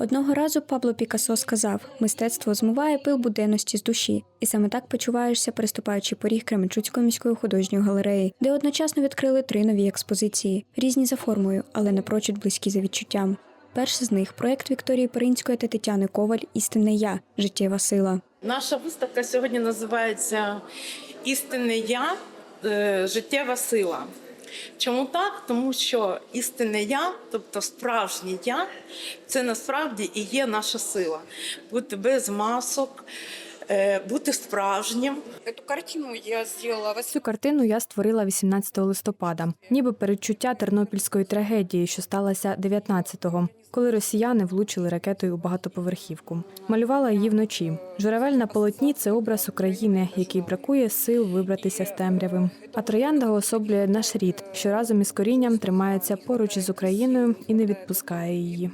Одного разу Пабло Пікассо сказав: мистецтво змиває пил буденності з душі, і саме так почуваєшся, переступаючи поріг Кременчуцької міської художньої галереї, де одночасно відкрили три нові експозиції, різні за формою, але напрочуд близькі за відчуттям. Перший з них проект Вікторії Перинської та Тетяни Коваль Істинне я життєва сила. Наша виставка сьогодні називається Істинне я е, життєва сила. Чому так? Тому що істинне я, тобто справжнє я, це насправді і є наша сила. Бути без масок, бути справжнім. Цю картину я створила 18 листопада, ніби передчуття тернопільської трагедії, що сталася 19-го, коли росіяни влучили ракетою у багатоповерхівку. Малювала її вночі. Журавель на полотні це образ України, який бракує сил вибратися з темряви. А троянда уособлює наш рід, що разом із корінням тримається поруч із Україною і не відпускає її.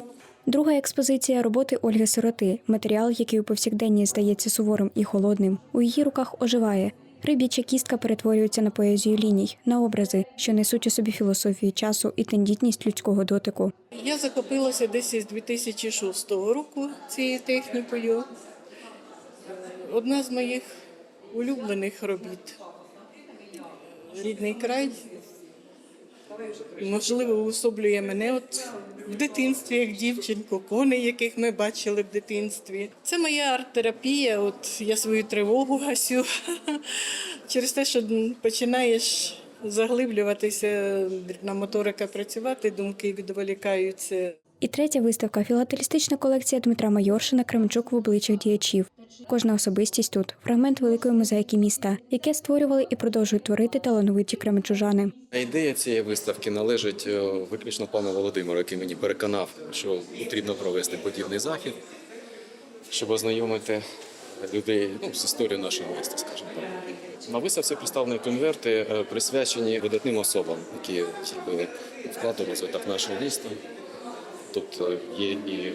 Друга експозиція роботи Ольги Сироти, матеріал, який у повсякденні здається суворим і холодним, у її руках оживає. Риб'яча кістка перетворюється на поезію ліній, на образи, що несуть у собі філософію часу і тендітність людського дотику. Я захопилася десь із 2006 року цією технікою. Одна з моїх улюблених робіт. Рідний край. Можливо, уособлює мене от в дитинстві, як дівчинку, коней, яких ми бачили в дитинстві. Це моя арт-терапія. От я свою тривогу гасю через те, що починаєш заглиблюватися, дрібна моторика працювати, думки відволікаються. І третя виставка філателістична колекція Дмитра Майоршина Кременчук в обличчях діячів. Кожна особистість тут фрагмент великої мозаїки міста, яке створювали і продовжують творити талановиті кременчужани. Ідея цієї виставки належить е, виключно пану Володимиру, який мені переконав, що потрібно провести подібний захід, щоб ознайомити людей ну, з історією нашого міста, скажімо так. На виставці представлені конверти, е, присвячені видатним особам, які зробили вклад розвиток нашого міста. Тобто є і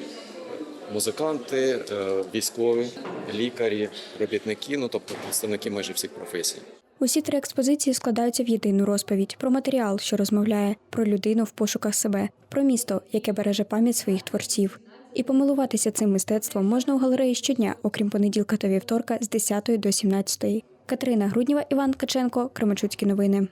музиканти, е, військові, лікарі, робітники, ну тобто представники майже всіх професій. Усі три експозиції складаються в єдину розповідь про матеріал, що розмовляє, про людину в пошуках себе, про місто, яке береже пам'ять своїх творців. І помилуватися цим мистецтвом можна у галереї щодня, окрім понеділка та вівторка з 10 до 17. Катерина Грудніва, Іван Ткаченко, Кременчуцькі новини.